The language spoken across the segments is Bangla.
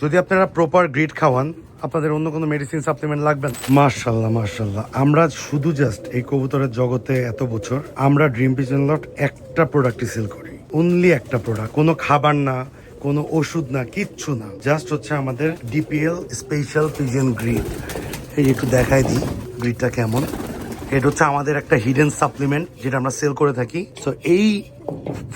যদি আপনারা প্রপার গ্রিড খাওয়ান, আপনাদের অন্য কোনো মেডিসিন সাপ্লিমেন্ট লাগবে না। মার্শাল্লাহ মার্শাল্লাহ আমরা শুধু জাস্ট এই কবুতরের জগতে এত বছর, আমরা ড্রিম পিজন লট একটা প্রোডাক্টই সেল করি। অনলি একটা প্রোডাক্ট কোনো খাবার না, কোনো ওষুধ না, কিচ্ছু না। জাস্ট হচ্ছে আমাদের ডিপিএল স্পেশাল পিজন গ্রিড এই একটু দেখাই দিই গ্রিডটা কেমন। এটা হচ্ছে আমাদের একটা হিডেন সাপ্লিমেন্ট যেটা আমরা সেল করে থাকি। তো এই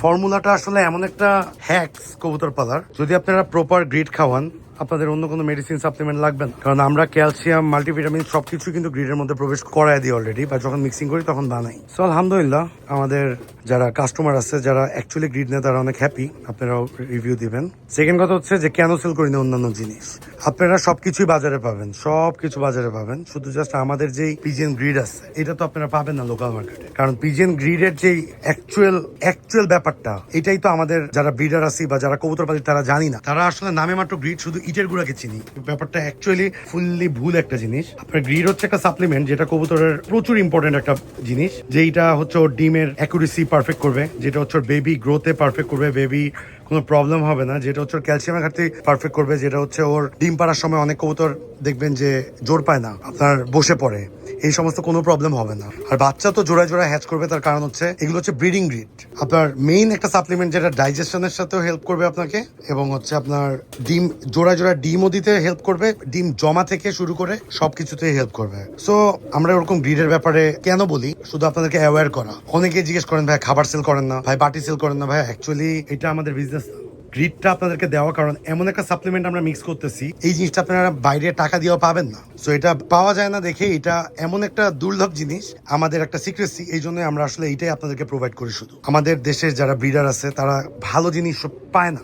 ফর্মুলাটা আসলে এমন একটা হ্যাক্স কবুতর পালার। যদি আপনারা প্রপার গ্রিড খাওয়ান, আপনাদের অন্য কোনো মেডিসিন সাপ্লিমেন্ট লাগবে না। কারণ আমরা ক্যালসিয়াম মাল্টিভিটামিন সবকিছু কিন্তু গ্রিডের মধ্যে প্রবেশ করায় দিই অলরেডি বা যখন মিক্সিং করি তখন বানাই। সো আলহামদুলিল্লাহ, আমাদের যারা কাস্টমার আছে, যারা অ্যাকচুয়ালি গ্রিড নেয়, তারা অনেক হ্যাপি আপনারাও রিভিউ দিবেন। সেকেন্ড কথা হচ্ছে যে, কেন সেল করি না অন্যান্য জিনিস? আপনারা সব কিছুই বাজারে পাবেন সব কিছু বাজারে পাবেন। শুধু জাস্ট আমাদের যেই পিজিএন গ্রিড আছে, এটা তো আপনারা পাবেন না লোকাল মার্কেটে কারণ পিজিএন গ্রিডের যেই অ্যাকচুয়াল অ্যাকচুয়াল ব্যাপারটা, এটাই তো আমাদের যারা ব্রিডার আছি বা যারা কবুতর পালি তারা জানি না। তারা আসলে নামে মাত্র গ্রিড শুধু ইটের গুঁড়াকে চিনি। ব্যাপারটা অ্যাকচুয়ালি ফুললি ভুল একটা জিনিস। আপনার গ্রিড হচ্ছে একটা সাপ্লিমেন্ট যেটা কবুতরের প্রচুর ইম্পর্টেন্ট একটা জিনিস। যেইটা হচ্ছে ওর ডিমের অ্যাকুরেসি পারফেক্ট করবে, যেটা হচ্ছে ওর বেবি গ্রোথে পারফেক্ট করবে বেবি কোনো প্রবলেম হবে না। যেটা হচ্ছে ওর ক্যালসিয়ামের ঘাটতি পারফেক্ট করবে, যেটা হচ্ছে ওর ডিম পাড়ার সময় অনেক কবুতর দেখবেন যে জোর পায় না, আপনার বসে পড়ে। এই সমস্ত কোনো প্রবলেম হবে না। আর বাচ্চা তো জোড়ায় জোড়ায় হ্যাচ করবে, তার কারণ হচ্ছে এগুলো হচ্ছে ব্রিডিং গ্রিড আপনার মেইন একটা সাপ্লিমেন্ট যেটা ডাইজেশনের সাথেও হেল্প করবে আপনাকে, এবং হচ্ছে আপনার ডিম, জোড়ায় জোড়ায় ডিমও দিতে হেল্প করবে, ডিম জমা থেকে শুরু করে সবকিছুতেই হেল্প করবে। সো আমরা ওরকম গ্রিডের ব্যাপারে কেন বলি? শুধু আপনাদেরকে অ্যাওয়্যার করা। অনেকে জিজ্ঞেস করেন, ভাই, খাবার সেল করেন না? ভাই, বাটি সেল করেন না? ভাই অ্যাকচুয়ালি এটা আমাদের বিজনেস গ্রিডটা আপনাদেরকে দেওয়া, কারণ এমন একটা সাপ্লিমেন্ট আমরা মিক্স করতেছি। এই জিনিসটা আপনারা বাইরে টাকা দিয়েও পাবেন না। সো এটা পাওয়া যায় না দেখে, এটা এমন একটা দুর্লভ জিনিস। আমাদের একটা সিক্রেসি এই জন্য আমরা আসলে এইটাই আপনাদেরকে প্রোভাইড করি শুধু। আমাদের দেশের যারা ব্রিডার আছে, তারা ভালো জিনিস পায় না।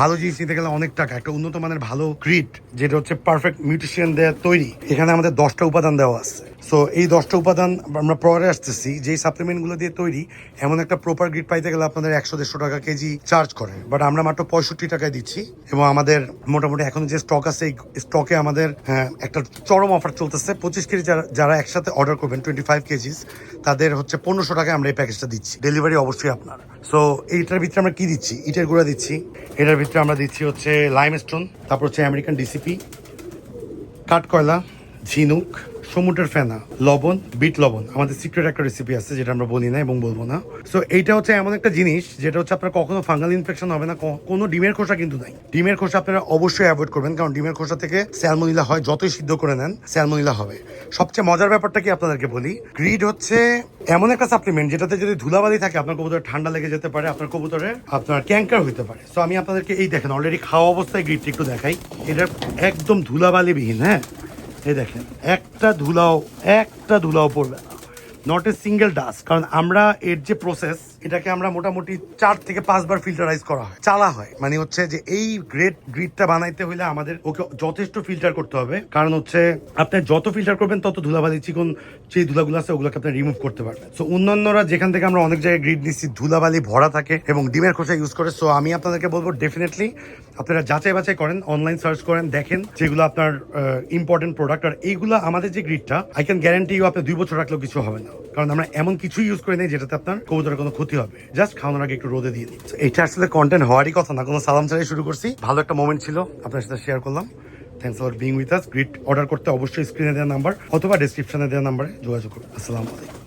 ভালো জিনিস নিতে গেলে অনেক টাকা। একটা উন্নত মানের ভালো গ্রিড যেটা হচ্ছে পারফেক্ট মিউট্রিশিয়ান দেওয়া তৈরি। এখানে আমাদের দশটা উপাদান দেওয়া আছে। সো এই দশটা উপাদান আমরা পরে আসতেছি। যেই সাপ্লিমেন্টগুলো দিয়ে তৈরি এমন একটা প্রপার গ্রিড পাইতে গেলে আপনাদের একশো দেড়শো টাকা কেজি চার্জ করে। বাট আমরা মাত্র পঁয়ষট্টি টাকায় দিচ্ছি এবং আমাদের মোটামুটি এখন যে স্টক আছে এই স্টকে আমাদের হ্যাঁ, একটা চরম অফার চলতেছে। পঁচিশ কেজি যারা যারা একসাথে অর্ডার করবেন টোয়েন্টি ফাইভ কেজিস তাদের হচ্ছে পনেরোশো টাকায় আমরা এই প্যাকেজটা দিচ্ছি। ডেলিভারি অবশ্যই আপনার। সো এইটার ভিতরে আমরা কি দিচ্ছি? ইটের গুঁড়া দিচ্ছি। এটার ভিতরে আমরা দিচ্ছি হচ্ছে লাইম স্টোন তারপর হচ্ছে আমেরিকান ডিসিপি কাঠকয়লা ঝিনুক সমুদ্রের ফেনা, লবণ, বিট লবণ, আমাদের সিক্রেট একটা রেসিপি আছে যেটা আমরা বলি না এবং বলব না। সো এইটা হচ্ছে এমন একটা জিনিস যেটা হচ্ছে আপনার কখনো ফাঙ্গাল ইনফেকশন হবে না কোনো ডিমের খোসা কিন্তু নাই। ডিমের খোসা আপনারা অবশ্যই অ্যাভয়েড করবেন, কারণ ডিমের খোসা থেকে স্যালমোনিলা হয়, যতই সিদ্ধ করে নেন স্যালমোনিলা হবে। সবচেয়ে মজার ব্যাপারটা কি আপনাদেরকে বলি? গ্রিড হচ্ছে এমন একটা সাপ্লিমেন্ট যেটাতে যদি ধুলাবালি থাকে, আপনার কবুতরের ঠান্ডা লেগে যেতে পারে, আপনার কবুতরের আপনার ক্যাঙ্কার হতে পারে। সো আমি আপনাদেরকে এই দেখেন অলরেডি খাওয়া অবস্থায় গ্রিডটি একটু দেখাই। এটা একদম ধুলাবালিবিহীন হ্যাঁ? এই দেখেন একটা ধুলাও একটা ধুলাও পড়বে। না নট এ সিঙ্গেল ডাস্ট কারণ আমরা এর যে প্রসেস এটাকে আমরা মোটামুটি চার থেকে পাঁচবার ফিল্টারাইজ করা হয়, চালা হয়। মানে হচ্ছে যে এই গ্রেট গ্রিডটা বানাইতে হলে আমাদের ওকে যথেষ্ট ফিল্টার করতে হবে। কারণ হচ্ছে আপনি যত ফিল্টার করবেন, তত ধুলাবালি চিকন যে ধুলাগুলো আছে, ওগুলোকে আপনি রিমুভ করতে পারবেন। সো অন্যান্যরা যেখান থেকে আমরা অনেক জায়গায় গ্রিড নিচ্ছি, ধুলাবালি ভরা থাকে এবং ডিমের খোসা ইউজ করে। সো আমি আপনাদেরকে বলব ডেফিনেটলি আপনারা যাচাই বাছাই করেন অনলাইন সার্চ করেন, দেখেন যেগুলো আপনার ইম্পর্টেন্ট প্রোডাক্ট আর এইগুলো আমাদের যে গ্রিডটা আই ক্যান গ্যারান্টি ইউ আপনি দুই বছর রাখলেও কিছু হবে না। কারণ আমরা এমন কিছু ইউজ করে নেই যেটাতে আপনার কবুতরের কোনো ক্ষতি হবে। জাস্ট খাওয়ানোর আগে একটু রোদে দিয়ে দিই এটা আসলে কন্টেন্ট হওয়ারই কথা না, কোনো সালাম ছাড়াই শুরু করছি। ভালো একটা মোমেন্ট ছিল, আপনার সাথে শেয়ার করলাম। Thanks for being with us grid order করতে অবশ্যই স্ক্রিনে দেওয়া নাম্বার অথবা ডিসক্রিপশনে দেওয়া নাম্বারে যোগাযোগ করুন। আসসালামু আলাইকুম।